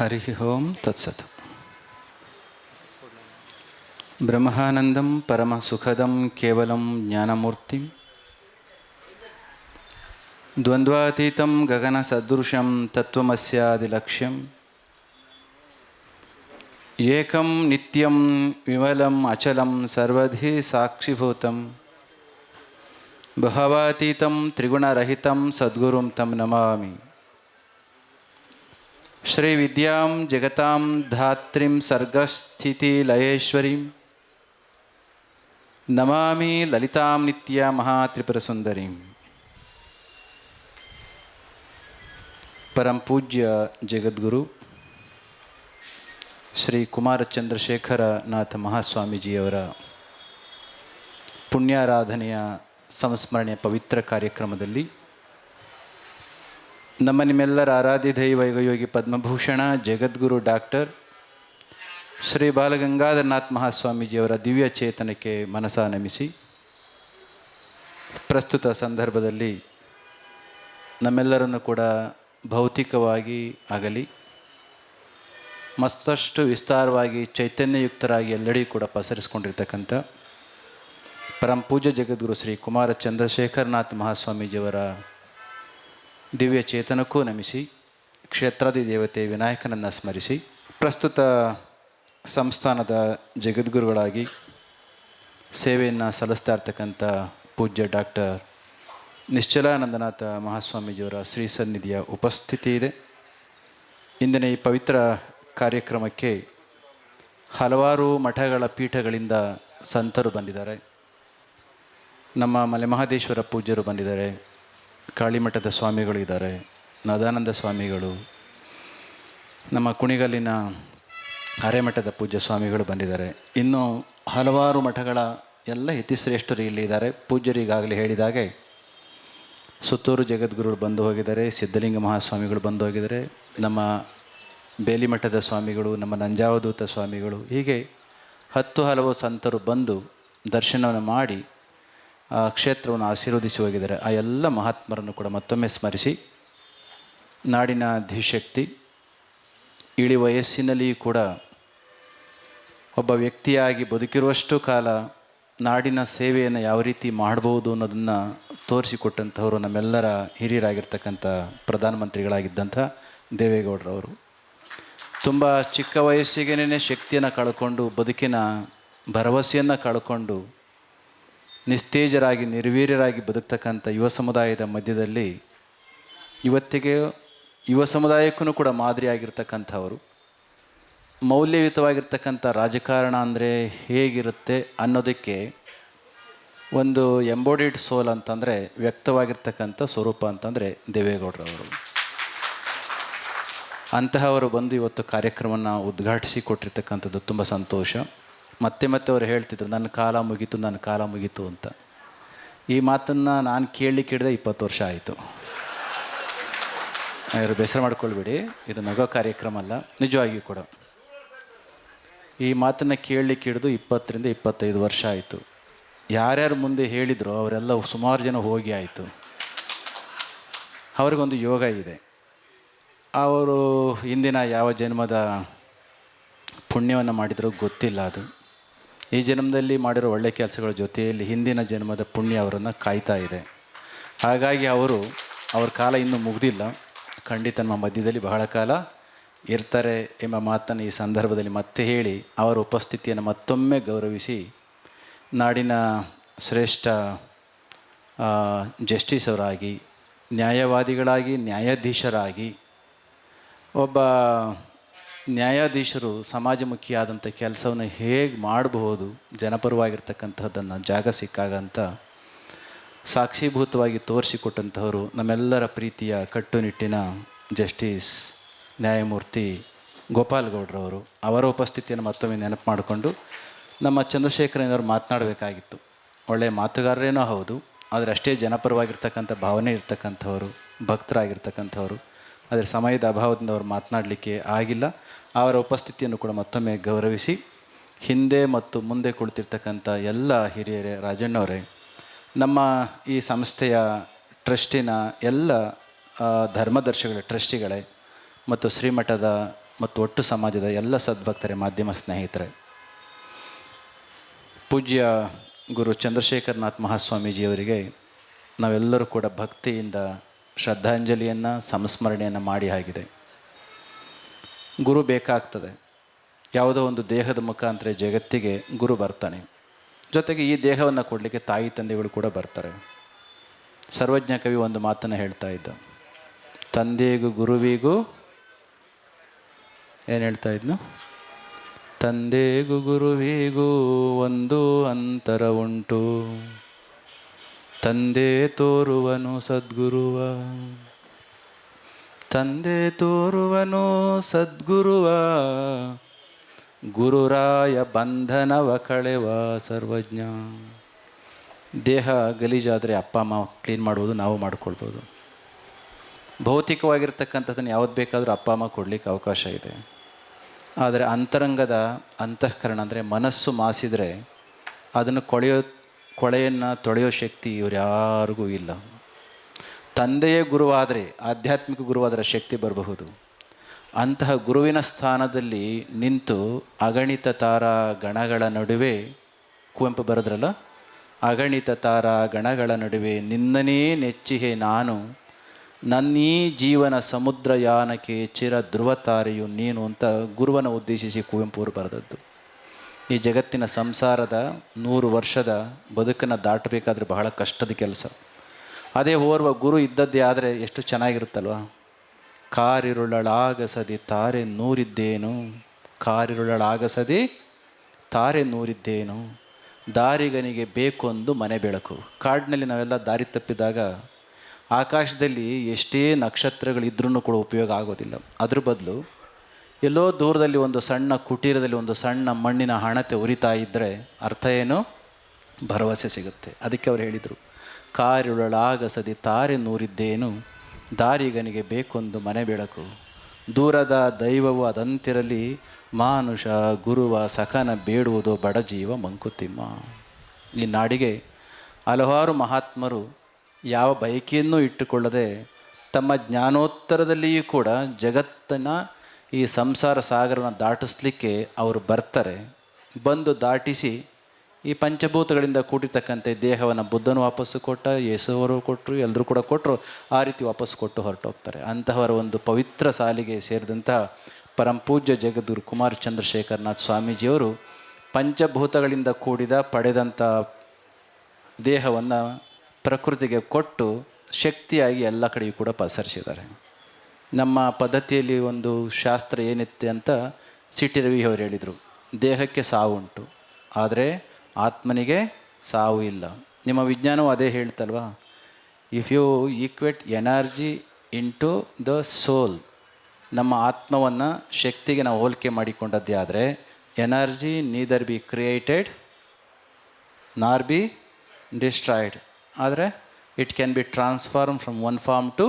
హరి ఓం తత్సత్. బ్రహ్మానందం పరమసుఖదం కేవలం జ్ఞానమూర్తి. ద్వంద్వాతీతం గగనసదృశం తత్వమస్యాదిలక్ష్యం. ఏకం నిత్యం విమలం అచలం సర్వధి సాక్షిభూతం. బహవాతీతం త్రిగుణరహితం సద్గురుం తం నమామి. ಶ್ರೀವಿದ್ಯಾಂ ಜಗತಾಂ ಧಾತ್ರಿಂ ಸರ್ಗಸ್ಥಿತಿಲಯೇಶ್ವರೀಂ ನಮಾಮಿ ಲಲಿತಾಂ ನಿತ್ಯ ಮಹಾತ್ರಿಪುರಸುಂದರೀಂ ಪರಂ ಪೂಜ್ಯ ಜಗದ್ಗುರು ಶ್ರೀ ಕುಮಾರ ಚಂದ್ರಶೇಖರನಾಥ ಮಹಾಸ್ವಾಮೀಜಿಯವರ ಪುಣ್ಯಾರಾಧನೆಯ ಸಂಸ್ಮರಣೆಯ ಪವಿತ್ರ ಕಾರ್ಯಕ್ರಮದಲ್ಲಿ ನಮ್ಮ ನಿಮ್ಮೆಲ್ಲರ ಆರಾಧ್ಯ ದೈವ ಯೋಗಿ ಪದ್ಮಭೂಷಣ, ಜಗದ್ಗುರು ಡಾಕ್ಟರ್ ಶ್ರೀ ಬಾಲಗಂಗಾಧರನಾಥ್ ಮಹಾಸ್ವಾಮೀಜಿಯವರ ದಿವ್ಯ ಚೇತನಕ್ಕೆ ಮನಸ ನಮಿಸಿ, ಪ್ರಸ್ತುತ ಸಂದರ್ಭದಲ್ಲಿ ನಮ್ಮೆಲ್ಲರನ್ನು ಕೂಡ ಭೌತಿಕವಾಗಿ ಆಗಲಿ, ಮತ್ತಷ್ಟು ವಿಸ್ತಾರವಾಗಿ ಚೈತನ್ಯಯುಕ್ತರಾಗಿ ಎಲ್ಲೆಡೆ ಕೂಡ ಪಸರಿಸ್ಕೊಂಡಿರ್ತಕ್ಕಂಥ ಪರಂ ಪೂಜ್ಯ ಜಗದ್ಗುರು ಶ್ರೀ ಕುಮಾರ ಚಂದ್ರಶೇಖರನಾಥ್ ಮಹಾಸ್ವಾಮೀಜಿಯವರ ದಿವ್ಯ ಚೇತನಕ್ಕೂ ನಮಿಸಿ, ಕ್ಷೇತ್ರಾದಿ ದೇವತೆ ವಿನಾಯಕನನ್ನು ಸ್ಮರಿಸಿ, ಪ್ರಸ್ತುತ ಸಂಸ್ಥಾನದ ಜಗದ್ಗುರುಗಳಾಗಿ ಸೇವೆಯನ್ನು ಸಲ್ಲಿಸ್ತಾ ಇರ್ತಕ್ಕಂಥ ಪೂಜ್ಯ ಡಾಕ್ಟರ್ ನಿಶ್ಚಲಾನಂದನಾಥ ಮಹಾಸ್ವಾಮೀಜಿಯವರ ಶ್ರೀ ಸನ್ನಿಧಿಯ ಉಪಸ್ಥಿತಿ ಇದೆ. ಇಂದಿನ ಈ ಪವಿತ್ರ ಕಾರ್ಯಕ್ರಮಕ್ಕೆ ಹಲವಾರು ಮಠಗಳ ಪೀಠಗಳಿಂದ ಸಂತರು ಬಂದಿದ್ದಾರೆ. ನಮ್ಮ ಮಲೆ ಮಹಾದೇಶ್ವರ ಪೂಜ್ಯರು ಬಂದಿದ್ದಾರೆ. ಕಾಳಿಮಠದ ಸ್ವಾಮಿಗಳು ಇದ್ದಾರೆ, ನದಾನಂದ ಸ್ವಾಮಿಗಳು, ನಮ್ಮ ಕುಣಿಗಲ್ಲಿನ ಅರೆಮಠದ ಪೂಜ್ಯ ಸ್ವಾಮಿಗಳು ಬಂದಿದ್ದಾರೆ. ಇನ್ನು ಹಲವಾರು ಮಠಗಳ ಎಲ್ಲ ಯತಿಶ್ರೇಷ್ಠರು ಇಲ್ಲಿ ಇದ್ದಾರೆ. ಪೂಜ್ಯರು ಈಗಾಗಲೇ ಹೇಳಿದಾಗೆ ಸುತ್ತೂರು ಜಗದ್ಗುರುಗಳು ಬಂದು ಹೋಗಿದ್ದಾರೆ, ಸಿದ್ಧಲಿಂಗ ಮಹಾಸ್ವಾಮಿಗಳು ಬಂದು ಹೋಗಿದ್ದಾರೆ, ನಮ್ಮ ಬೇಲಿಮಠದ ಸ್ವಾಮಿಗಳು, ನಮ್ಮ ನಂಜಾವಧೂತ ಸ್ವಾಮಿಗಳು, ಹೀಗೆ ಹತ್ತು ಹಲವು ಸಂತರು ಬಂದು ದರ್ಶನವನ್ನು ಮಾಡಿ ಕ್ಷೇತ್ರವನ್ನು ಆಶೀರ್ವದಿಸಿ ಹೋಗಿದ್ದಾರೆ. ಆ ಎಲ್ಲ ಮಹಾತ್ಮರನ್ನು ಕೂಡ ಮತ್ತೊಮ್ಮೆ ಸ್ಮರಿಸಿ, ನಾಡಿನ ಅಧಿಶಕ್ತಿ, ಇಳಿ ವಯಸ್ಸಿನಲ್ಲಿಯೂ ಕೂಡ ಒಬ್ಬ ವ್ಯಕ್ತಿಯಾಗಿ ಬದುಕಿರುವಷ್ಟು ಕಾಲ ನಾಡಿನ ಸೇವೆಯನ್ನು ಯಾವ ರೀತಿ ಮಾಡ್ಬೋದು ಅನ್ನೋದನ್ನು ತೋರಿಸಿಕೊಟ್ಟಂಥವರು ನಮ್ಮೆಲ್ಲರ ಹಿರಿಯರಾಗಿರ್ತಕ್ಕಂಥ ಪ್ರಧಾನಮಂತ್ರಿಗಳಾಗಿದ್ದಂಥ ದೇವೇಗೌಡರವರು. ತುಂಬ ಚಿಕ್ಕ ವಯಸ್ಸಿಗೇನೆ ಶಕ್ತಿಯನ್ನು ಕಳ್ಕೊಂಡು, ಬದುಕಿನ ಭರವಸೆಯನ್ನು ಕಳ್ಕೊಂಡು ನಿಸ್ತೇಜರಾಗಿ ನಿರ್ವೀರ್ಯರಾಗಿ ಬದುಕ್ತಕ್ಕಂಥ ಯುವ ಸಮುದಾಯದ ಮಧ್ಯದಲ್ಲಿ ಇವತ್ತಿಗೆ ಯುವ ಸಮುದಾಯಕ್ಕೂ ಕೂಡ ಮಾದರಿಯಾಗಿರ್ತಕ್ಕಂಥವರು. ಮೌಲ್ಯಯುತವಾಗಿರ್ತಕ್ಕಂಥ ರಾಜಕಾರಣ ಅಂದರೆ ಹೇಗಿರುತ್ತೆ ಅನ್ನೋದಕ್ಕೆ ಒಂದು ಎಂಬೋಡಿಡ್ ಸೋಲ್ ಅಂತಂದರೆ ವ್ಯಕ್ತವಾಗಿರ್ತಕ್ಕಂಥ ಸ್ವರೂಪ ಅಂತಂದರೆ ದೇವೇಗೌಡರವರು. ಅಂತಹವರು ಬಂದು ಇವತ್ತು ಕಾರ್ಯಕ್ರಮನ ಉದ್ಘಾಟಿಸಿ ಕೊಟ್ಟಿರ್ತಕ್ಕಂಥದ್ದು ತುಂಬ ಸಂತೋಷ. ಮತ್ತೆ ಮತ್ತೆ ಅವರು ಹೇಳ್ತಿದ್ರು, ನನ್ನ ಕಾಲ ಮುಗೀತು, ನನ್ನ ಕಾಲ ಮುಗೀತು ಅಂತ. ಈ ಮಾತನ್ನು ನಾನು ಕೇಳಲಿಕ್ಕೆ ಕೇಳಿದೆ ಇಪ್ಪತ್ತು ವರ್ಷ ಆಯಿತು. ಇವರು ಬೇಸರ ಮಾಡ್ಕೊಳ್ಬೇಡಿ, ಇದು ನಗೋ ಕಾರ್ಯಕ್ರಮ ಅಲ್ಲ, ನಿಜವಾಗಿಯೂ ಕೂಡ. ಈ ಮಾತನ್ನು ಕೇಳಲಿಕ್ಕೆ ಹಿಡಿದು ಇಪ್ಪತ್ತರಿಂದ ಇಪ್ಪತ್ತೈದು ವರ್ಷ ಆಯಿತು. ಯಾರ್ಯಾರು ಮುಂದೆ ಹೇಳಿದ್ರು ಅವರೆಲ್ಲ ಸುಮಾರು ಜನ ಹೋಗಿ ಆಯಿತು. ಅವ್ರಿಗೊಂದು ಯೋಗ ಇದೆ. ಅವರು ಇಂದಿನ ಯಾವ ಜನ್ಮದ ಪುಣ್ಯವನ್ನು ಮಾಡಿದರೂ ಗೊತ್ತಿಲ್ಲ ಅದು. ಈ ಜನ್ಮದಲ್ಲಿ ಮಾಡಿರೋ ಒಳ್ಳೆಯ ಕೆಲಸಗಳ ಜೊತೆಯಲ್ಲಿ ಹಿಂದಿನ ಜನ್ಮದ ಪುಣ್ಯ ಅವರನ್ನು ಕಾಯ್ತಾ ಇದೆ. ಹಾಗಾಗಿ ಅವರು, ಅವ್ರ ಕಾಲ ಇನ್ನೂ ಮುಗ್ದಿಲ್ಲ. ಖಂಡಿತ ನಮ್ಮ ಮಧ್ಯದಲ್ಲಿ ಬಹಳ ಕಾಲ ಇರ್ತಾರೆ ಎಂಬ ಮಾತನ್ನು ಈ ಸಂದರ್ಭದಲ್ಲಿ ಮತ್ತೆ ಹೇಳಿ ಅವರ ಉಪಸ್ಥಿತಿಯನ್ನು ಮತ್ತೊಮ್ಮೆ ಗೌರವಿಸಿ ನಾಡಿನ ಶ್ರೇಷ್ಠ ಜಸ್ಟಿಸ್ ಅವರಾಗಿ, ನ್ಯಾಯವಾದಿಗಳಾಗಿ, ನ್ಯಾಯಾಧೀಶರಾಗಿ ಒಬ್ಬ ನ್ಯಾಯಾಧೀಶರು ಸಮಾಜಮುಖಿಯಾದಂಥ ಕೆಲಸವನ್ನು ಹೇಗೆ ಮಾಡಬಹುದು, ಜನಪರವಾಗಿರ್ತಕ್ಕಂಥದ್ದನ್ನು ಜಾಗ ಸಿಕ್ಕಾಗಂತ ಸಾಕ್ಷೀಭೂತವಾಗಿ ತೋರಿಸಿಕೊಟ್ಟಂಥವರು ನಮ್ಮೆಲ್ಲರ ಪ್ರೀತಿಯ ಕಟ್ಟುನಿಟ್ಟಿನ ಜಸ್ಟಿಸ್ ನ್ಯಾಯಮೂರ್ತಿ ಗೋಪಾಲ್ ಗೌಡ್ರವರು ಅವರ ಉಪಸ್ಥಿತಿಯನ್ನು ಮತ್ತೊಮ್ಮೆ ನೆನಪು ಮಾಡಿಕೊಂಡು ನಮ್ಮ ಚಂದ್ರಶೇಖರನವರು ಮಾತನಾಡಬೇಕಾಗಿತ್ತು. ಒಳ್ಳೆಯ ಮಾತುಗಾರರೇನೋ ಹೌದು, ಆದರೆ ಅಷ್ಟೇ ಜನಪರವಾಗಿರ್ತಕ್ಕಂಥ ಭಾವನೆ ಇರ್ತಕ್ಕಂಥವರು, ಭಕ್ತರಾಗಿರ್ತಕ್ಕಂಥವರು. ಆದರೆ ಸಮಯದ ಅಭಾವದಿಂದ ಅವರು ಮಾತನಾಡಲಿಕ್ಕೆ ಆಗಿಲ್ಲ. ಅವರ ಉಪಸ್ಥಿತಿಯನ್ನು ಕೂಡ ಮತ್ತೊಮ್ಮೆ ಗೌರವಿಸಿ, ಹಿಂದೆ ಮತ್ತು ಮುಂದೆ ಕುಳಿತಿರ್ತಕ್ಕಂಥ ಎಲ್ಲ ಹಿರಿಯರೇ, ರಾಜಣ್ಣವರೇ, ನಮ್ಮ ಈ ಸಂಸ್ಥೆಯ ಟ್ರಸ್ಟಿನ ಎಲ್ಲ ಧರ್ಮದರ್ಶಿಗಳ ಟ್ರಸ್ಟಿಗಳೇ ಮತ್ತು ಶ್ರೀಮಠದ ಮತ್ತು ಒಟ್ಟು ಸಮಾಜದ ಎಲ್ಲ ಸದ್ಭಕ್ತರೇ, ಮಾಧ್ಯಮ ಸ್ನೇಹಿತರೆ. ಪೂಜ್ಯ ಗುರು ಚಂದ್ರಶೇಖರನಾಥ್ ಮಹಾಸ್ವಾಮೀಜಿಯವರಿಗೆ ನಾವೆಲ್ಲರೂ ಕೂಡ ಭಕ್ತಿಯಿಂದ ಶ್ರದ್ಧಾಂಜಲಿಯನ್ನು, ಸಂಸ್ಮರಣೆಯನ್ನು ಮಾಡಿ ಆಗಿದೆ. ಗುರು ಬೇಕಾಗ್ತದೆ. ಯಾವುದೋ ಒಂದು ದೇಹದ ಮುಖಾಂತರ ಜಗತ್ತಿಗೆ ಗುರು ಬರ್ತಾನೆ. ಜೊತೆಗೆ ಈ ದೇಹವನ್ನು ಕೊಡಲಿಕ್ಕೆ ತಾಯಿ ತಂದೆಗಳು ಕೂಡ ಬರ್ತಾರೆ. ಸರ್ವಜ್ಞ ಕವಿ ಒಂದು ಮಾತನ್ನು ಹೇಳ್ತಾ ಇದ್ದ. ತಂದೆಗೂ ಗುರುವಿಗೂ ಏನು ಹೇಳ್ತಾ ಇದ್ನು? ತಂದೆಗೂ ಗುರುವಿಗೂ ಒಂದು ಅಂತರ ಉಂಟು. ತಂದೆ ತೋರುವನು ಸದ್ಗುರುವ. ತಂದೆ ತೋರುವನು ಸದ್ಗುರುವ. ಗುರುರಾಯ ಬಂಧನವ ಕಳೆವ ಸರ್ವಜ್ಞ. ದೇಹ ಗಲೀಜಾದರೆ ಅಪ್ಪ, ಅಮ್ಮ ಕ್ಲೀನ್ ಮಾಡುವುದು ನಾವು ಮಾಡ್ಕೊಳ್ಬೋದು. ಭೌತಿಕವಾಗಿರ್ತಕ್ಕಂಥದ್ದನ್ನು ಯಾವ್ದು ಬೇಕಾದರೂ ಅಪ್ಪ, ಅಮ್ಮ ಕೊಡಲಿಕ್ಕೆ ಅವಕಾಶ ಇದೆ. ಆದರೆ ಅಂತರಂಗದ ಅಂತಃಕರಣ ಅಂದರೆ ಮನಸ್ಸು ಮಾಸಿದರೆ ಅದನ್ನು ಕೊಳೆಯೋ ಕೊಳೆಯನ್ನು ತೊಳೆಯೋ ಶಕ್ತಿ ಇವ್ರು ಯಾರಿಗೂ ಇಲ್ಲ. ತಂದೆಯೇ ಗುರುವಾದರೆ ಆಧ್ಯಾತ್ಮಿಕ ಗುರುವಾದರೆ ಶಕ್ತಿ ಬರಬಹುದು. ಅಂತಹ ಗುರುವಿನ ಸ್ಥಾನದಲ್ಲಿ ನಿಂತು ಅಗಣಿತ ತಾರ ಗಣಗಳ ನಡುವೆ ಕುವೆಂಪು ಬರೆದ್ರಲ್ಲ? ಅಗಣಿತ ತಾರ ಗಣಗಳ ನಡುವೆ ನಿನ್ನನೇ ನೆಚ್ಚಿಹೆ ನಾನು. ನನ್ನೀ ಜೀವನ ಸಮುದ್ರಯಾನಕ್ಕೆ ಚಿರ ಧ್ರುವ ತಾರೆಯು ನೀನು ಅಂತ ಗುರುವನ್ನು ಉದ್ದೇಶಿಸಿ ಕುವೆಂಪು ಅವರು ಬರೆದದ್ದು. ಈ ಜಗತ್ತಿನ ಸಂಸಾರದ ನೂರು ವರ್ಷದ ಬದುಕನ್ನು ದಾಟಬೇಕಾದ್ರೆ ಬಹಳ ಕಷ್ಟದ ಕೆಲಸ. ಅದೇ ಓರ್ವ ಗುರು ಇದ್ದದ್ದೇ ಆದರೆ ಎಷ್ಟು ಚೆನ್ನಾಗಿರುತ್ತಲ್ವ? ಕಾರಿರುಳಳಾಗಸದಿ ತಾರೆ ನೂರಿದ್ದೇನು? ಕಾರಿರುಳಳಾಗಸದಿ ತಾರೆ ನೂರಿದ್ದೇನು? ದಾರಿಗನಿಗೆ ಬೇಕೊಂದು ಮನೆ ಬೆಳಕು. ಕಾಡಿನಲ್ಲಿ ನಾವೆಲ್ಲ ದಾರಿ ತಪ್ಪಿದಾಗ ಆಕಾಶದಲ್ಲಿ ಎಷ್ಟೇ ನಕ್ಷತ್ರಗಳಿದ್ರೂ ಕೂಡ ಉಪಯೋಗ ಆಗೋದಿಲ್ಲ. ಅದ್ರ ಬದಲು ಎಲ್ಲೋ ದೂರದಲ್ಲಿ ಒಂದು ಸಣ್ಣ ಕುಟೀರದಲ್ಲಿ ಒಂದು ಸಣ್ಣ ಮಣ್ಣಿನ ಹಣತೆ ಉರಿತಾ ಇದ್ದರೆ ಅರ್ಥ ಏನು? ಭರವಸೆ ಸಿಗುತ್ತೆ. ಅದಕ್ಕೆ ಅವ್ರು ಹೇಳಿದರು ಕಾರಿರುಳಾಗಸದಿ ತಾರೆ ನೂರಿದ್ದೇನು? ದಾರಿಗನಿಗೆ ಬೇಕೊಂದು ಮನೆ ಬೆಳಕು. ದೂರದ ದೈವವು ಅದಂತಿರಲಿ, ಮಾನುಷ, ಗುರುವ ಸಖನ ಬೇಡುವುದು ಬಡಜೀವ ಮಂಕುತಿಮ್ಮ. ಈ ನಾಡಿಗೆ ಹಲವಾರು ಮಹಾತ್ಮರು ಯಾವ ಬಯಕೆಯನ್ನು ಇಟ್ಟುಕೊಳ್ಳದೆ ತಮ್ಮ ಜ್ಞಾನೋತ್ತರದಲ್ಲಿಯೂ ಕೂಡ ಜಗತ್ತನ್ನು ಈ ಸಂಸಾರ ಸಾಗರನ ದಾಟಿಸ್ಲಿಕ್ಕೆ ಅವರು ಬರ್ತಾರೆ. ಬಂದು ದಾಟಿಸಿ ಈ ಪಂಚಭೂತಗಳಿಂದ ಕೂಡಿರ್ತಕ್ಕಂಥ ದೇಹವನ್ನು ಬುದ್ಧನು ವಾಪಸ್ಸು ಕೊಟ್ಟ, ಯೇಸುವರು ಕೊಟ್ಟರು ಎಲ್ಲರೂ ಕೂಡ ಕೊಟ್ಟರು ಆ ರೀತಿ ವಾಪಸ್ಸು ಕೊಟ್ಟು ಹೊರಟೋಗ್ತಾರೆ. ಅಂತಹವರ ಒಂದು ಪವಿತ್ರ ಸಾಲಿಗೆ ಸೇರಿದಂತಹ ಪರಂಪೂಜ್ಯ ಜಗದ್ಗುರು ಕುಮಾರ್ ಚಂದ್ರಶೇಖರನಾಥ್ ಸ್ವಾಮೀಜಿಯವರು ಪಂಚಭೂತಗಳಿಂದ ಕೂಡಿದ ಪಡೆದಂಥ ದೇಹವನ್ನು ಪ್ರಕೃತಿಗೆ ಕೊಟ್ಟು ಶಕ್ತಿಯಾಗಿ ಎಲ್ಲ ಕಡೆಯೂ ಕೂಡ ಪಸರಿಸಿದ್ದಾರೆ. ನಮ್ಮ ಪದ್ಧತಿಯಲ್ಲಿ ಒಂದು ಶಾಸ್ತ್ರ ಏನಿತ್ತೆ ಅಂತ ಸಿಟಿ ರವಿ ಅವರು ಹೇಳಿದರು. ದೇಹಕ್ಕೆ ಸಾವು ಉಂಟು, ಆದರೆ ಆತ್ಮನಿಗೆ ಸಾವು ಇಲ್ಲ. ನಿಮ್ಮ ವಿಜ್ಞಾನವು ಅದೇ ಹೇಳ್ತಲ್ವಾ? If you equate energy into the soul ನಮ್ಮ ಆತ್ಮವನ್ನು ಶಕ್ತಿಗೆ ನಾವು ಹೋಲಿಕೆ ಮಾಡಿಕೊಂಡದ್ದೇ ಆದರೆ energy neither be created nor be destroyed ಆದರೆ it can be transform from one form to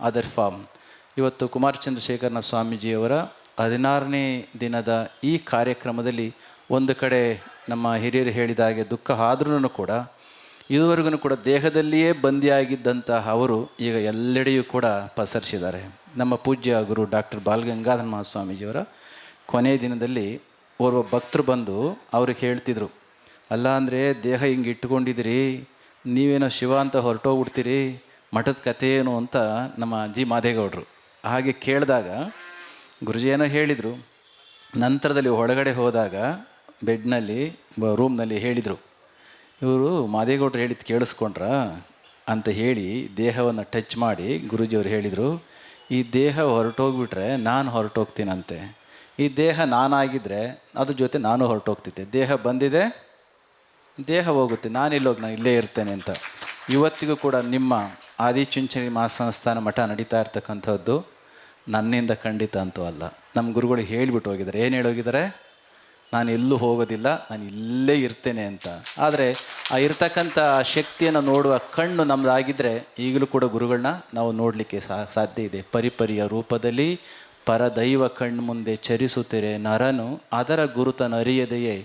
other form ಇವತ್ತು ಕುಮಾರ್ ಚಂದ್ರಶೇಖರನ ಸ್ವಾಮೀಜಿಯವರ ಹದಿನಾರನೇ ದಿನದ ಈ ಕಾರ್ಯಕ್ರಮದಲ್ಲಿ ಒಂದು ಕಡೆ ನಮ್ಮ ಹಿರಿಯರು ಹೇಳಿದ ಹಾಗೆ ದುಃಖ ಆದ್ರೂ ಕೂಡ, ಇದುವರೆಗೂ ಕೂಡ ದೇಹದಲ್ಲಿಯೇ ಬಂದಿಯಾಗಿದ್ದಂತಹ ಅವರು ಈಗ ಎಲ್ಲೆಡೆಯೂ ಕೂಡ ಪಸರಿಸಿದ್ದಾರೆ. ನಮ್ಮ ಪೂಜ್ಯ ಗುರು ಡಾಕ್ಟರ್ ಬಾಲಗಂಗಾಧರ ಮಹಾಸ್ವಾಮೀಜಿಯವರ ಕೊನೆಯ ದಿನದಲ್ಲಿ ಓರ್ವ ಭಕ್ತರು ಬಂದು ಅವ್ರಿಗೆ ಹೇಳ್ತಿದ್ರು, ಅಲ್ಲ ಅಂದರೆ ದೇಹ ಹಿಂಗೆ ಇಟ್ಕೊಂಡಿದ್ದೀರಿ ನೀವೇನೋ ಶಿವ ಅಂತ ಹೊರಟೋಗ್ಬಿಡ್ತೀರಿ, ಮಠದ ಕಥೆ ಏನು? ಅಂತ ನಮ್ಮ ಜಿ. ಮಾದೇಗೌಡರು. ಹಾಗೆ ಕೇಳಿದಾಗ ಗುರುಜಿ ಏನೋ ಹೇಳಿದರು. ನಂತರದಲ್ಲಿ ಒಳಗಡೆ ಹೋದಾಗ ಬೆಡ್ನಲ್ಲಿ ರೂಮ್ನಲ್ಲಿ ಹೇಳಿದರು. ಇವರು ಮಾದೇಗೌಡರು ಹೇಳಿದ್ದು ಕೇಳಿಸ್ಕೊಂಡ್ರ ಅಂತ ಹೇಳಿ ದೇಹವನ್ನು ಟಚ್ ಮಾಡಿ ಗುರುಜಿಯವರು ಹೇಳಿದರು, ಈ ದೇಹ ಹೊರಟೋಗ್ಬಿಟ್ರೆ ನಾನು ಹೊರಟೋಗ್ತೀನಂತೆ. ಈ ದೇಹ ನಾನಾಗಿದ್ದರೆ ಅದ್ರ ಜೊತೆ ನಾನು ಹೊರಟೋಗ್ತಿದ್ದೆ. ದೇಹ ಬಂದಿದೆ, ದೇಹ ಹೋಗುತ್ತೆ. ನಾನಿಲ್ಲೋಗಿ, ನಾನು ಇಲ್ಲೇ ಇರ್ತೇನೆ ಅಂತ. ಇವತ್ತಿಗೂ ಕೂಡ ನಿಮ್ಮ ಆದಿಚುಂಚನಿ ಮಹಾಸಂಸ್ಥಾನ ಮಠ ನಡೀತಾ ಇರ್ತಕ್ಕಂಥದ್ದು ನನ್ನಿಂದ ಖಂಡಿತ ಅಂತೂ ಅಲ್ಲ. ನಮ್ಮ ಗುರುಗಳು ಹೇಳಿಬಿಟ್ಟು ಹೋಗಿದ್ದಾರೆ. ಏನು ಹೇಳೋಗಿದ್ದಾರೆ ನಾನು ಎಲ್ಲೂ ಹೋಗೋದಿಲ್ಲ, ನಾನು ಇಲ್ಲೇ ಇರ್ತೇನೆ ಅಂತ. ಆದರೆ ಆ ಇರ್ತಕ್ಕಂಥ ಶಕ್ತಿಯನ್ನು ನೋಡುವ ಕಣ್ಣು ನಮ್ಮದಾಗಿದ್ದರೆ ಈಗಲೂ ಕೂಡ ಗುರುಗಳನ್ನ ನಾವು ನೋಡಲಿಕ್ಕೆ ಸಾಧ್ಯ ಇದೆ. ಪರಿಪರಿಯ ರೂಪದಲ್ಲಿ ಪರದೈವ ಕಣ್ಣು ಮುಂದೆ ಚರಿಸುತ್ತಿರೆ ನರನು, ಅದರ ಗುರುತನರಿಯದೆಯೇ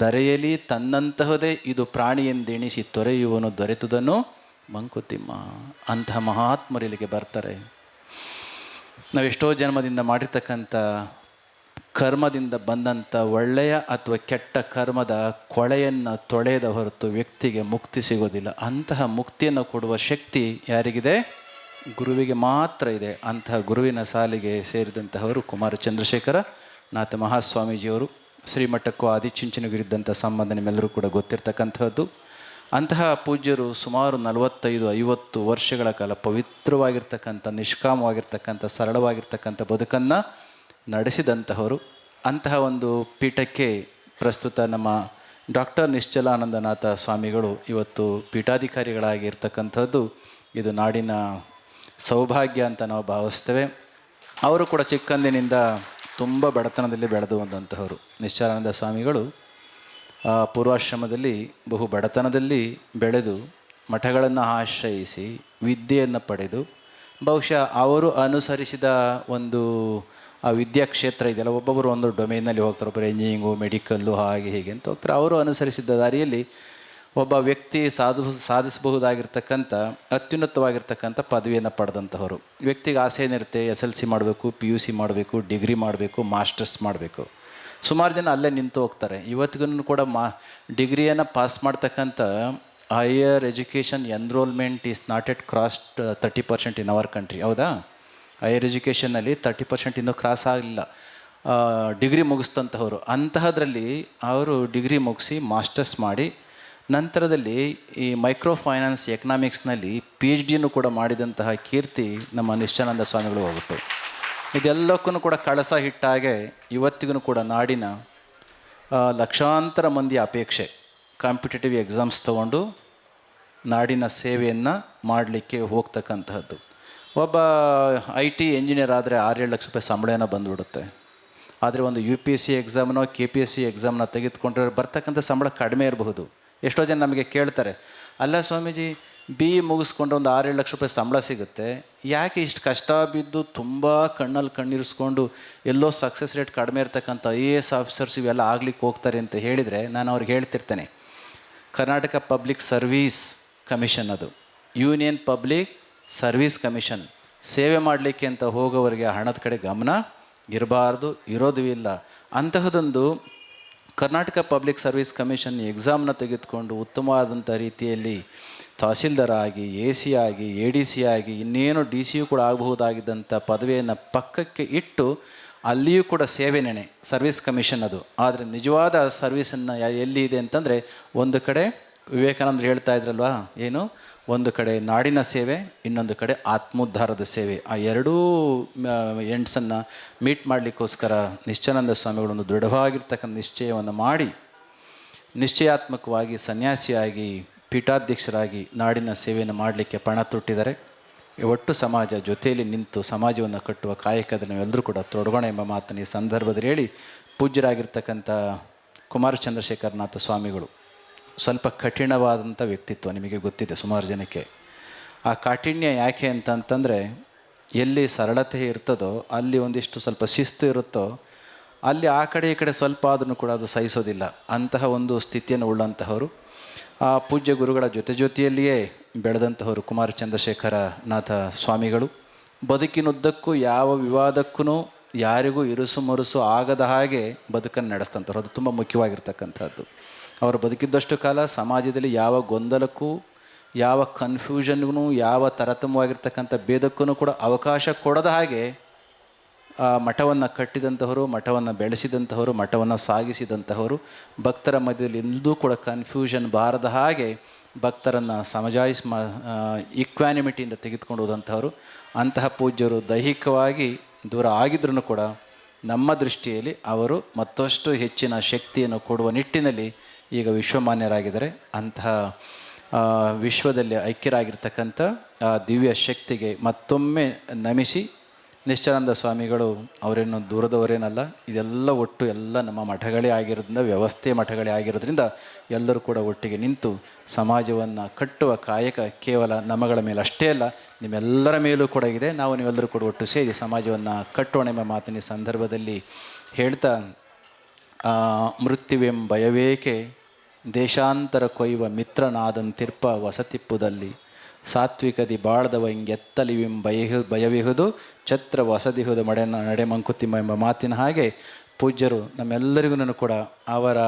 ದರೆಯಲಿ ತನ್ನಂತಹದೇ ಇದು ಪ್ರಾಣಿಯೆಂದೆಣಿಸಿ ತೊರೆಯುವನು ದೊರೆತುದನ್ನು ಮಂಕುತಿಮ್ಮ ಅಂತಹ ಮಹಾತ್ಮರಿಲಿಗೆ ಬರ್ತಾರೆ. ನಾವು ಎಷ್ಟೋ ಜನ್ಮದಿಂದ ಮಾಡಿರ್ತಕ್ಕಂಥ ಕರ್ಮದಿಂದ ಬಂದಂಥ ಒಳ್ಳೆಯ ಅಥವಾ ಕೆಟ್ಟ ಕರ್ಮದ ಕೊಳೆಯನ್ನು ತೊಳೆಯದ ಹೊರತು ವ್ಯಕ್ತಿಗೆ ಮುಕ್ತಿ ಸಿಗೋದಿಲ್ಲ. ಅಂತಹ ಮುಕ್ತಿಯನ್ನು ಕೊಡುವ ಶಕ್ತಿ ಯಾರಿಗಿದೆ? ಗುರುವಿಗೆ ಮಾತ್ರ ಇದೆ. ಅಂತಹ ಗುರುವಿನ ಸಾಲಿಗೆ ಸೇರಿದಂತಹವರು ಕುಮಾರ ಚಂದ್ರಶೇಖರ ನಾಥ ಮಹಾಸ್ವಾಮೀಜಿಯವರು, ಶ್ರೀಮಠಕ್ಕೂ ಆದಿಚುಂಚನಗಿರಿದ್ದಂಥ ಸಂಬಂಧ ನಿಮ್ಮೆಲ್ಲರೂ ಕೂಡ ಗೊತ್ತಿರ್ತಕ್ಕಂಥದ್ದು. ಅಂತಹ ಪೂಜ್ಯರು ಸುಮಾರು ನಲವತ್ತೈದು, ಐವತ್ತು ವರ್ಷಗಳ ಕಾಲ ಪವಿತ್ರವಾಗಿರ್ತಕ್ಕಂಥ, ನಿಷ್ಕಾಮವಾಗಿರ್ತಕ್ಕಂಥ, ಸರಳವಾಗಿರ್ತಕ್ಕಂಥ ಬದುಕನ್ನು ನಡೆಸಿದಂತಹವರು. ಅಂತಹ ಒಂದು ಪೀಠಕ್ಕೆ ಪ್ರಸ್ತುತ ನಮ್ಮ ಡಾಕ್ಟರ್ ನಿಶ್ಚಲಾನಂದನಾಥ ಸ್ವಾಮಿಗಳು ಇವತ್ತು ಪೀಠಾಧಿಕಾರಿಗಳಾಗಿರ್ತಕ್ಕಂಥದ್ದು ಇದು ನಾಡಿನ ಸೌಭಾಗ್ಯ ಅಂತ ನಾವು ಭಾವಿಸ್ತೇವೆ. ಅವರು ಕೂಡ ಚಿಕ್ಕಂದಿನಿಂದ ತುಂಬ ಬಡತನದಲ್ಲಿ ಬೆಳೆದು ಬಂದಂತಹವರು ನಿಶ್ಚಲಾನಂದ ಸ್ವಾಮಿಗಳು. ಪೂರ್ವಾಶ್ರಮದಲ್ಲಿ ಬಹು ಬಡತನದಲ್ಲಿ ಬೆಳೆದು ಮಠಗಳನ್ನು ಆಶ್ರಯಿಸಿ ವಿದ್ಯೆಯನ್ನು ಪಡೆದು ಬಹುಶಃ ಅವರು ಅನುಸರಿಸಿದ ಒಂದು, ಆ ವಿದ್ಯಾ ಕ್ಷೇತ್ರ ಇದೆಯಲ್ಲ, ಒಬ್ಬೊಬ್ಬರು ಒಂದು ಡೊಮೇನಲ್ಲಿ ಹೋಗ್ತಾರೆ, ಒಬ್ಬರು ಎಂಜಿನಿಯರಿಂಗು ಮೆಡಿಕಲ್ಲು ಹಾಗೆ ಹೀಗೆ ಅಂತ ಹೋಗ್ತಾರೆ. ಅವರು ಅನುಸರಿಸಿದ ದಾರಿಯಲ್ಲಿ ಒಬ್ಬ ವ್ಯಕ್ತಿ ಸಾಧು, ಸಾಧಿಸಬಹುದಾಗಿರ್ತಕ್ಕಂಥ, ಅತ್ಯುನ್ನತವಾಗಿರ್ತಕ್ಕಂಥ ಪದವಿಯನ್ನು ಪಡೆದಂಥವರು ವ್ಯಕ್ತಿಗೆ ಆಸೆ ಏನಿರುತ್ತೆ? ಎಸ್ ಎಲ್ ಸಿ ಮಾಡಬೇಕು ಪಿ ಯು ಸಿ ಮಾಡಬೇಕು ಡಿಗ್ರಿ ಮಾಡಬೇಕು ಮಾಸ್ಟರ್ಸ್ ಮಾಡಬೇಕು. ಸುಮಾರು ಜನ ಅಲ್ಲೇ ನಿಂತು ಹೋಗ್ತಾರೆ. ಇವತ್ತಿಗೂ ಕೂಡ ಮಾ, ಡಿಗ್ರಿಯನ್ನು ಪಾಸ್ ಮಾಡ್ತಕ್ಕಂಥ higher education enrolment is not at cross thirty percent in our country ಹೌದಾ? ಹೈಯರ್ ಎಜುಕೇಷನಲ್ಲಿ ತರ್ಟಿ ಪರ್ಸೆಂಟ್ ಇನ್ನೂ ಕ್ರಾಸ್ ಆಗಲಿಲ್ಲ. ಡಿಗ್ರಿ ಮುಗಿಸ್ತಂಥವ್ರು ಅಂತಹದ್ರಲ್ಲಿ ಅವರು ಡಿಗ್ರಿ ಮುಗಿಸಿ ಮಾಸ್ಟರ್ಸ್ ಮಾಡಿ, ನಂತರದಲ್ಲಿ ಈ ಮೈಕ್ರೋ ಫೈನಾನ್ಸ್ ಎಕನಾಮಿಕ್ಸ್ನಲ್ಲಿ ಪಿ ಎಚ್ ಡಿಯನ್ನು ಕೂಡ ಮಾಡಿದಂತಹ ಕೀರ್ತಿ ನಮ್ಮ ನಿಶ್ಚಾನಂದ ಸ್ವಾಮಿಗಳು ಹೋಗ್ಬಿಟ್ಟು ಇದೆಲ್ಲಕ್ಕೂ ಕೂಡ ಕಳಸ ಹಿಟ್ಟಾಗೆ ಇವತ್ತಿಗೂ ಕೂಡ ನಾಡಿನ ಲಕ್ಷಾಂತರ ಮಂದಿ ಅಪೇಕ್ಷೆ ಕಾಂಪಿಟೇಟಿವ್ ಎಕ್ಸಾಮ್ಸ್ ತಗೊಂಡು ನಾಡಿನ ಸೇವೆಯನ್ನು ಮಾಡಲಿಕ್ಕೆ ಹೋಗ್ತಕ್ಕಂತಹದ್ದು. ಒಬ್ಬ ಐ ಟಿ ಇಂಜಿನಿಯರ್ ಆದರೆ ಆರೇಳು ಲಕ್ಷ ರೂಪಾಯಿ ಸಂಬಳ ಏನೋ ಬಂದುಬಿಡುತ್ತೆ. ಆದರೆ ಒಂದು ಯು ಪಿ ಎಸ್ ಸಿ ಎಕ್ಸಾಮ್ನೋ ಕೆ ಪಿ ಎಸ್ ಸಿ ಎಕ್ಸಾಮ್ನ ತೆಗೆದುಕೊಂಡ್ರೆ ಬರ್ತಕ್ಕಂಥ ಸಂಬಳ ಕಡಿಮೆ ಇರಬಹುದು. ಎಷ್ಟೋ ಜನ ನಮಗೆ ಕೇಳ್ತಾರೆ, ಅಲ್ಲ ಸ್ವಾಮೀಜಿ ಬಿ ಇ ಮುಗಿಸ್ಕೊಂಡು ಒಂದು ಆರೇಳು ಲಕ್ಷ ರೂಪಾಯಿ ಸಂಬಳ ಸಿಗುತ್ತೆ. ಯಾಕೆ ಇಷ್ಟು ಕಷ್ಟ ಬಿದ್ದು ತುಂಬ ಕಣ್ಣಲ್ಲಿ ಕಣ್ಣಿರಿಸ್ಕೊಂಡು ಎಲ್ಲೋ ಸಕ್ಸಸ್ ರೇಟ್ ಕಡಿಮೆ ಇರ್ತಕ್ಕಂಥ ಐ ಎ ಎಸ್ ಆಫೀಸರ್ಸ್ ಇವೆಲ್ಲ ಆಗ್ಲಿಕ್ಕೆ ಹೋಗ್ತಾರೆ ಅಂತ ಹೇಳಿದರೆ ನಾನು ಅವ್ರಿಗೆ ಹೇಳ್ತಿರ್ತೇನೆ. ಕರ್ನಾಟಕ ಪಬ್ಲಿಕ್ ಸರ್ವೀಸ್ ಕಮಿಷನ್ ಅದು. ಯೂನಿಯನ್ ಪಬ್ಲಿಕ್ ಸರ್ವೀಸ್ ಕಮಿಷನ್ ಸೇವೆ ಮಾಡಲಿಕ್ಕೆ ಅಂತ ಹೋಗೋವರಿಗೆ ಹಣದ ಕಡೆ ಗಮನ ಇರಬಾರ್ದು, ಇರೋದು ಇಲ್ಲ. ಅಂತಹದೊಂದು ಕರ್ನಾಟಕ ಪಬ್ಲಿಕ್ ಸರ್ವೀಸ್ ಕಮಿಷನ್ ಎಕ್ಸಾಮ್ನ ತೆಗೆದುಕೊಂಡು ಉತ್ತಮವಾದಂಥ ರೀತಿಯಲ್ಲಿ ತಹಸೀಲ್ದಾರ್ ಆಗಿ ಎ ಸಿ ಆಗಿ ಎ ಡಿ ಸಿ ಆಗಿ ಇನ್ನೇನು ಡಿ ಸಿಯು ಕೂಡ ಆಗಬಹುದಾಗಿದ್ದಂಥ ಪದವಿಯನ್ನು ಪಕ್ಕಕ್ಕೆ ಇಟ್ಟು ಅಲ್ಲಿಯೂ ಕೂಡ ಸೇವೆ ನೆನೆ, ಸರ್ವಿಸ್ ಕಮಿಷನ್ ಅದು. ಆದರೆ ನಿಜವಾದ ಸರ್ವಿಸನ್ನು ಎಲ್ಲಿ ಇದೆ ಅಂತಂದರೆ ಒಂದು ಕಡೆ ವಿವೇಕಾನಂದರು ಹೇಳ್ತಾ ಇದ್ರಲ್ವಾ? ಏನು? ಒಂದು ಕಡೆ ನಾಡಿನ ಸೇವೆ, ಇನ್ನೊಂದು ಕಡೆ ಆತ್ಮೋದ್ಧಾರದ ಸೇವೆ. ಆ ಎರಡೂ ಎಂಡ್ಸನ್ನು ಮೀಟ್ ಮಾಡಲಿಕ್ಕೋಸ್ಕರ ನಿಶ್ಚಾನಂದ ಸ್ವಾಮಿಗಳು ಒಂದು ದೃಢವಾಗಿರ್ತಕ್ಕಂಥ ನಿಶ್ಚಯವನ್ನು ಮಾಡಿ, ನಿಶ್ಚಯಾತ್ಮಕವಾಗಿ, ಸನ್ಯಾಸಿಯಾಗಿ ಪೀಠಾಧ್ಯಕ್ಷರಾಗಿ ನಾಡಿನ ಸೇವೆಯನ್ನು ಮಾಡಲಿಕ್ಕೆ ಪಣ ತೊಟ್ಟಿದ್ದಾರೆ ಒಟ್ಟು ಸಮಾಜ ಜೊತೆಯಲ್ಲಿ ನಿಂತು ಸಮಾಜವನ್ನು ಕಟ್ಟುವ ಕಾಯಕದಲ್ಲಿ ನಾವೆಲ್ಲರೂ ಕೂಡ ತೊಡಗೋಣ ಎಂಬ ಮಾತನ್ನು ಈ ಸಂದರ್ಭದಲ್ಲಿ ಹೇಳಿ ಪೂಜ್ಯರಾಗಿರ್ತಕ್ಕಂಥ ಕುಮಾರ ಚಂದ್ರಶೇಖರನಾಥ ಸ್ವಾಮಿಗಳು ಸ್ವಲ್ಪ ಕಠಿಣವಾದಂಥ ವ್ಯಕ್ತಿತ್ವ ನಿಮಗೆ ಗೊತ್ತಿದೆ ಸುಮಾರು ಜನಕ್ಕೆ. ಆ ಕಾಠಿಣ್ಯ ಯಾಕೆ ಅಂತಂತಂದರೆ ಎಲ್ಲಿ ಸರಳತೆ ಇರ್ತದೋ, ಅಲ್ಲಿ ಒಂದಿಷ್ಟು ಸ್ವಲ್ಪ ಶಿಸ್ತು ಇರುತ್ತೋ, ಅಲ್ಲಿ ಆ ಕಡೆ ಈ ಕಡೆ ಸ್ವಲ್ಪ ಆದ್ರೂ ಕೂಡ ಅದು ಸಹಿಸೋದಿಲ್ಲ. ಅಂತಹ ಒಂದು ಸ್ಥಿತಿಯನ್ನು ಉಳ್ಳಂತಹವರು ಆ ಪೂಜ್ಯ ಗುರುಗಳ ಜೊತೆ ಜೊತೆಯಲ್ಲಿಯೇ ಬೆಳೆದಂತಹವರು ಕುಮಾರ ಚಂದ್ರಶೇಖರ ನಾಥ ಸ್ವಾಮಿಗಳು. ಬದುಕಿನುದ್ದಕ್ಕೂ ಯಾವ ವಿವಾದಕ್ಕೂ ಯಾರಿಗೂ ಇರುಸು ಮರುಸು ಆಗದ ಹಾಗೆ ಬದುಕನ್ನು ನಡೆಸ್ತಂಥವ್ರು ಅದು ತುಂಬ ಮುಖ್ಯವಾಗಿರ್ತಕ್ಕಂಥದ್ದು. ಅವರು ಬದುಕಿದ್ದಷ್ಟು ಕಾಲ ಸಮಾಜದಲ್ಲಿ ಯಾವ ಗೊಂದಲಕ್ಕೂ, ಯಾವ ಕನ್ಫ್ಯೂಷನ್ಗೂ ಯಾವ ತರತಮವಾಗಿರ್ತಕ್ಕಂಥ ಭೇದಕ್ಕೂ ಕೂಡ ಅವಕಾಶ ಕೊಡದ ಹಾಗೆ ಮಠವನ್ನು ಕಟ್ಟಿದಂತಹವರು, ಮಠವನ್ನು ಬೆಳೆಸಿದಂತಹವರು, ಮಠವನ್ನು ಸಾಗಿಸಿದಂತಹವರು, ಭಕ್ತರ ಮಧ್ಯದಲ್ಲಿ ಎಂದೂ ಕೂಡ ಕನ್ಫ್ಯೂಷನ್ ಬಾರದ ಹಾಗೆ ಭಕ್ತರನ್ನು ಸಮಜಾಯಿಸ್ ಮಾ ಇಕ್ವಾನಿಮಿಟಿಯಿಂದ ತೆಗೆದುಕೊಂಡು ಹೋದಂಥವರು ಅಂತಹ ಪೂಜ್ಯರು ದೈಹಿಕವಾಗಿ ದೂರ ಆಗಿದ್ರೂ ಕೂಡ ನಮ್ಮ ದೃಷ್ಟಿಯಲ್ಲಿ ಅವರು ಮತ್ತಷ್ಟು ಹೆಚ್ಚಿನ ಶಕ್ತಿಯನ್ನು ಕೊಡುವ ನಿಟ್ಟಿನಲ್ಲಿ ಈಗ ವಿಶ್ವಮಾನ್ಯರಾಗಿದ್ದಾರೆ. ಅಂತಹ ವಿಶ್ವದಲ್ಲಿ ಐಕ್ಯರಾಗಿರ್ತಕ್ಕಂಥ, ಆ, ದಿವ್ಯ ಶಕ್ತಿಗೆ ಮತ್ತೊಮ್ಮೆ ನಮಿಸಿ ನಿಶ್ಚಲಾನಂದ ಸ್ವಾಮಿಗಳು ಅವರೇನು ದೂರದವರೇನಲ್ಲ ಇದೆಲ್ಲ ಒಟ್ಟು ಎಲ್ಲ ನಮ್ಮ ಮಠಗಳೇ ಆಗಿರೋದ್ರಿಂದ ವ್ಯವಸ್ಥೆ ಮಠಗಳೇ ಆಗಿರೋದ್ರಿಂದ ಎಲ್ಲರೂ ಕೂಡ ಒಟ್ಟಿಗೆ ನಿಂತು ಸಮಾಜವನ್ನು ಕಟ್ಟುವ ಕಾಯಕ ಕೇವಲ ನಮಗಳ ಮೇಲೆ ಅಷ್ಟೇ ಅಲ್ಲ ನಿಮ್ಮೆಲ್ಲರ ಮೇಲೂ ಕೂಡ ಇದೆ. ನಾವು ನೀವೆಲ್ಲರೂ ಕೂಡ ಒಟ್ಟು ಸೇರಿ ಸಮಾಜವನ್ನು ಕಟ್ಟೋಣ ಎಂಬ ಮಾತಿನ ಸಂದರ್ಭದಲ್ಲಿ ಹೇಳ್ತಾ ಆ, ಮೃತ್ಯುವೆಂ ಭಯವೇಕೆ ದೇಶಾಂತರ ಕೊಯ್ಯುವ ಮಿತ್ರನಾದಂತಿರ್ಪ ವಸತಿಪ್ಪುದಲ್ಲಿ. ಸಾತ್ವಿಕದಿ ಬಾಳ್ದವ ಹಿಂಗೆತ್ತಲಿವಿಂ ಭಯ ಭಯವಿಹುದು ಛತ್ರ ವಸದಿಹುದು ಮಡೆ ನಡೆ ಮಂಕುತಿಮ್ಮ ಎಂಬ ಮಾತಿನ ಹಾಗೆ ಪೂಜ್ಯರು ನಮ್ಮೆಲ್ಲರಿಗೂ ಕೂಡ ಅವರ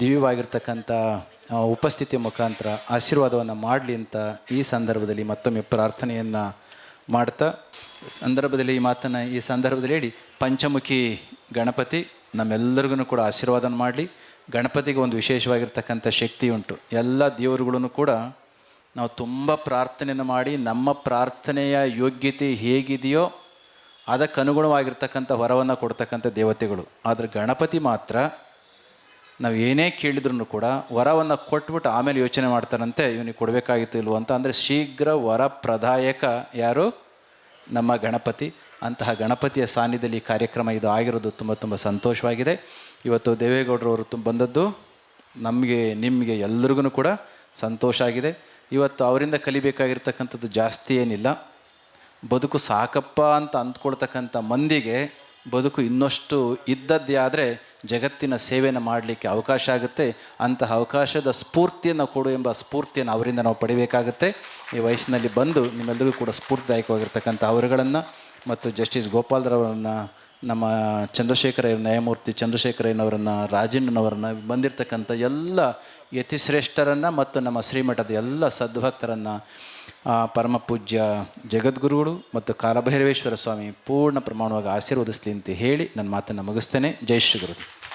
ದಿವ್ಯವಾಗಿರ್ತಕ್ಕಂಥ ಉಪಸ್ಥಿತಿ ಮುಖಾಂತರ ಆಶೀರ್ವಾದವನ್ನು ಮಾಡಲಿ ಅಂತ ಈ ಸಂದರ್ಭದಲ್ಲಿ ಮತ್ತೊಮ್ಮೆ ಪ್ರಾರ್ಥನೆಯನ್ನು ಮಾಡ್ತಾ, ಸಂದರ್ಭದಲ್ಲಿ ಈ ಮಾತನ್ನು ಈ ಸಂದರ್ಭದಲ್ಲಿ ಹೇಳಿ, ಪಂಚಮುಖಿ ಗಣಪತಿ ನಮ್ಮೆಲ್ಲರಿಗೂ ಕೂಡ ಆಶೀರ್ವಾದ ಮಾಡಲಿ. ಗಣಪತಿಗೆ ಒಂದು ವಿಶೇಷವಾಗಿರ್ತಕ್ಕಂಥ ಶಕ್ತಿ ಉಂಟು ಎಲ್ಲ ದೇವರುಗಳನ್ನು ಕೂಡ ನಾವು ತುಂಬ ಪ್ರಾರ್ಥನೆಯನ್ನು ಮಾಡಿ ನಮ್ಮ ಪ್ರಾರ್ಥನೆಯ ಯೋಗ್ಯತೆ ಹೇಗಿದೆಯೋ ಅದಕ್ಕೆ ಅನುಗುಣವಾಗಿರ್ತಕ್ಕಂಥ ವರವನ್ನು ಕೊಡ್ತಕ್ಕಂಥ ದೇವತೆಗಳು. ಆದರೆ ಗಣಪತಿ ಮಾತ್ರ ನಾವು ಏನೇ ಕೇಳಿದ್ರು ಕೂಡ ವರವನ್ನು ಕೊಟ್ಬಿಟ್ಟು ಆಮೇಲೆ ಯೋಚನೆ ಮಾಡ್ತಾರಂತೆ, ಇವನಿಗೆ ಕೊಡಬೇಕಾಗಿತ್ತು ಇಲ್ವೋ ಅಂತ. ಅಂದರೆ ಶೀಘ್ರ ವರ ಪ್ರದಾಯಕ ಯಾರು? ನಮ್ಮ ಗಣಪತಿ. ಅಂತಹ ಗಣಪತಿಯ ಸಾನ್ನಿಧ್ಯದಲ್ಲಿ ಕಾರ್ಯಕ್ರಮ ಇದು ಆಗಿರೋದು ತುಂಬ ತುಂಬ ಸಂತೋಷವಾಗಿದೆ. ಇವತ್ತು ದೇವೇಗೌಡರವರು ತುಂಬ ಬಂದದ್ದು ನಮಗೆ, ನಿಮಗೆ ಎಲ್ರಿಗೂ ಕೂಡ ಸಂತೋಷ ಆಗಿದೆ. ಇವತ್ತು ಅವರಿಂದ ಕಲಿಬೇಕಾಗಿರ್ತಕ್ಕಂಥದ್ದು ಜಾಸ್ತಿ ಏನಿಲ್ಲ. ಬದುಕು ಸಾಕಪ್ಪ ಅಂತ ಅಂದ್ಕೊಳ್ತಕ್ಕಂಥ ಮಂದಿಗೆ ಬದುಕು ಇನ್ನಷ್ಟು ಇದ್ದದ್ದೇ ಆದರೆ ಜಗತ್ತಿನ ಸೇವೆಯನ್ನು ಮಾಡಲಿಕ್ಕೆ ಅವಕಾಶ ಆಗುತ್ತೆ. ಅಂತಹ ಅವಕಾಶದ ಸ್ಫೂರ್ತಿಯನ್ನು ಕೊಡು ಎಂಬ ಸ್ಫೂರ್ತಿಯನ್ನು ಅವರಿಂದ ನಾವು ಪಡಿಬೇಕಾಗುತ್ತೆ. ಈ ವಯಸ್ಸಿನಲ್ಲಿ ಬಂದು ನಿಮ್ಮೆಲ್ಲರಿಗೂ ಕೂಡ ಸ್ಫೂರ್ತಿದಾಯಕವಾಗಿರ್ತಕ್ಕಂಥ ಅವರುಗಳನ್ನು ಮತ್ತು ಜಸ್ಟಿಸ್ ಗೋಪಾಲ್ರವರನ್ನು ನಮ್ಮ ಚಂದ್ರಶೇಖರ ನ್ಯಾಯಮೂರ್ತಿ ಚಂದ್ರಶೇಖರಯ್ಯನವರನ್ನು ರಾಜಣ್ಣನವರನ್ನು ಬಂದಿರತಕ್ಕಂಥ ಎಲ್ಲ ಯತಿಶ್ರೇಷ್ಠರನ್ನು ಮತ್ತು ನಮ್ಮ ಶ್ರೀಮಠದ ಎಲ್ಲ ಸದ್ಭಕ್ತರನ್ನು ಪರಮ ಪೂಜ್ಯ ಜಗದ್ಗುರುಗಳು ಮತ್ತು ಕಾಲಭೈರವೇಶ್ವರ ಸ್ವಾಮಿ ಪೂರ್ಣ ಪ್ರಮಾಣವಾಗಿ ಆಶೀರ್ವದಿಸಲಿ ಅಂತ ಹೇಳಿ ನನ್ನ ಮಾತನ್ನು ಮುಗಿಸ್ತೇನೆ. ಜೈ ಶ್ರೀ ಗುರುದೇವ್.